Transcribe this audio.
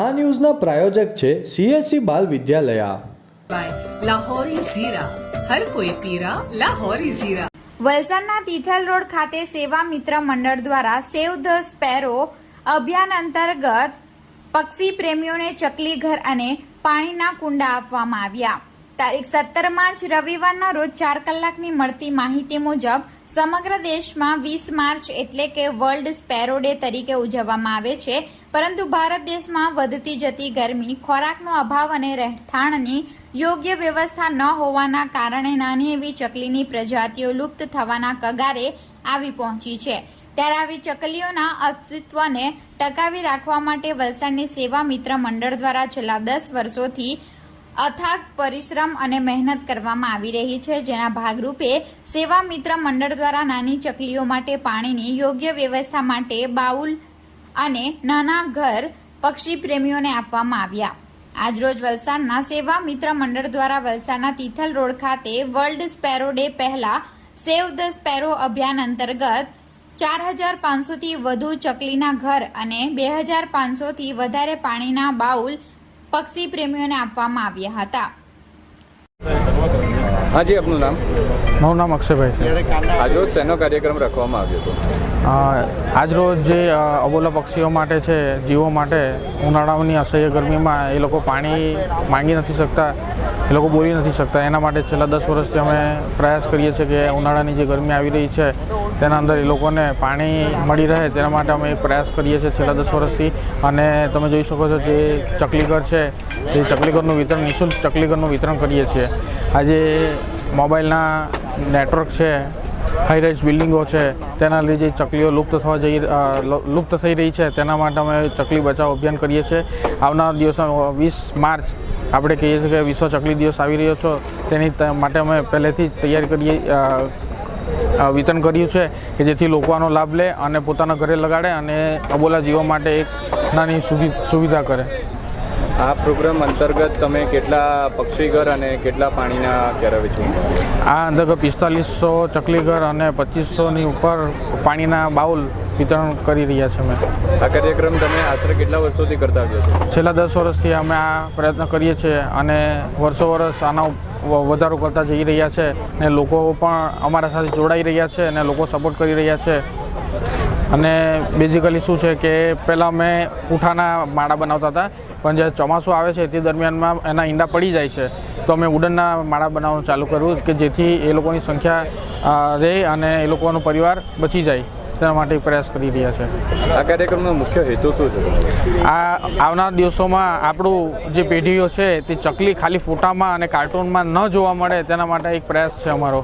આ ન્યૂઝના પ્રાયોજક છે સીએસસી બાલ વિદ્યાલયા. વલસાડના તિથલ રોડ ખાતે સેવા મિત્ર મંડળ દ્વારા સેવ ધ સ્પેરો અભિયાન અંતર્ગત પક્ષી પ્રેમીઓને ચકલી ઘર અને પાણીના કુંડા આપવામાં આવ્યા. તારીખ સત્તર માર્ચ રવિવારના રોજ ચાર કલાકની મળતી માહિતી મુજબ સમગ્ર દેશમાં વીસ માર્ચ એટલે કે વર્લ્ડ સ્પેરો ડે તરીકે ઉજવવામાં આવે છે. પરંતુ ભારત દેશમાં વધતી જતી ગરમી, ખોરાકનો અભાવ અને રહેઠાણની યોગ્ય વ્યવસ્થા ન હોવાના કારણે નાની એવી ચકલીની પ્રજાતિઓ લુપ્ત થવાના કગારે આવી પહોંચી છે. ત્યારે આવી ચકલીઓના અસ્તિત્વને ટકાવી રાખવા માટે વલસાડની સેવા મિત્ર મંડળ દ્વારા છેલ્લા દસ વર્ષોથી અથાગ, પરિશ્રમ અને મહેનત કરવામાં આવી રહી છે, જેના ભાગરૂપે સેવા મિત્ર મંડળ દ્વારા નાની ચકલીઓ માટે પાણીની યોગ્ય વ્યવસ્થા માટે બાઉલ અને નાના ઘર પક્ષી પ્રેમીઓને આપવામાં આવ્યા. આજરોજ વલસાડના સેવા મિત્ર મંડળ દ્વારા વલસાડના તિથલ રોડ ખાતે વર્લ્ડ સ્પેરો ડે પહેલા સેવ ધ સ્પેરો અભિયાન અંતર્ગત ચાર હજાર પાંચસોથી વધુ ચકલીના ઘર અને બે હજાર પાંચસોથી વધારે પાણીના બાઉલ પક્ષી પ્રેમીઓને આપવામાં આવ્યા હતા. હાજી આપનું નામ? મારું નામ અક્ષયભાઈ છે. આજરોજ શેનો કાર્યક્રમ રાખવામાં આવ્યો હતો. આજરોજ જે અબોલા પક્ષીઓ માટે છે, જીવો માટે, ઉનાળાની અસહ્ય ગરમીમાં એ લોકો પાણી માંગી નથી શકતા, એ લોકો બોલી નથી શકતા. એના માટે છેલ્લા દસ વર્ષથી અમે પ્રયાસ કરીએ છીએ કે ઉનાળાની જે ગરમી આવી રહી છે, તેના અંદર એ લોકોને પાણી મળી રહે, તેના માટે અમે પ્રયાસ કરીએ છીએ છેલ્લા દસ વર્ષથી. અને તમે જોઈ શકો છો જે ચકલીઘર છે, તે ચકલીઘરનું વિતરણ, નિઃશુલ્ક ચકલીઘરનું વિતરણ કરીએ છીએ. આજે મોબાઈલના નેટવર્ક છે હાઈરાઇઝ બિલ્ડિંગો છે, તેના લીધે ચકલીઓ લુપ્ત થવા જઈ લુપ્ત થઈ રહી છે. તેના માટે અમે ચકલી બચાવ અભિયાન કરીએ છીએ. આવનાર દિવસમાં વીસ માર્ચ, આપણે કહીએ છીએ કે વિશ્વ ચકલી દિવસ આવી રહ્યો છો. તેની માટે અમે પહેલેથી જ તૈયારી કરીએ વિતરણ કર્યું છે કે જેથી લોકો આનો લાભ લે અને પોતાના ઘરે લગાડે અને અબોલા જીવો માટે એક નાની સુવિ- સુવિધા કરે. આ પ્રોગ્રામ અંતર્ગત તમે કેટલા પક્ષીઘર અને કેટલા પાણીના કરાવે છો આ અંતર્ગત પિસ્તાલીસો ચકલીઘર અને પચીસોની ઉપર પાણીના બાઉલ વિતરણ કરી રહ્યા છે અમે. આ કાર્યક્રમ તમે આશરે કેટલા વર્ષોથી કરતા આવ્યો છો? છેલ્લા દસ વર્ષથી અમે આ પ્રયત્ન કરીએ છીએ અને વર્ષો વર્ષ આનો વધારો કરતા જઈ રહ્યા છે ને લોકો પણ અમારા સાથે જોડાઈ રહ્યા છે અને લોકો સપોર્ટ કરી રહ્યા છે. અને બેઝિકલી શું છે કે પહેલાં અમે પૂઠાના માળા બનાવતા હતા પણ જ્યારે ચોમાસું આવે છે તે દરમિયાનમાં એના ઈંડા પડી જાય છે. તો અમે ઉડનના માળા બનાવવાનું ચાલુ કર્યું કે જેથી એ લોકોની સંખ્યા રહે અને એ લોકોનો પરિવાર બચી જાય. તેના માટે પ્રયાસ કરી રહ્યા છે. આ કાર્યક્રમનો મુખ્ય હેતુ શું છે? આ આવનાર દિવસોમાં આપણું જે પેઢીઓ છે તે ચકલી ખાલી ફોટામાં અને કાર્ટૂનમાં ન જોવા મળે તેના માટે એક પ્રયાસ છે અમારો.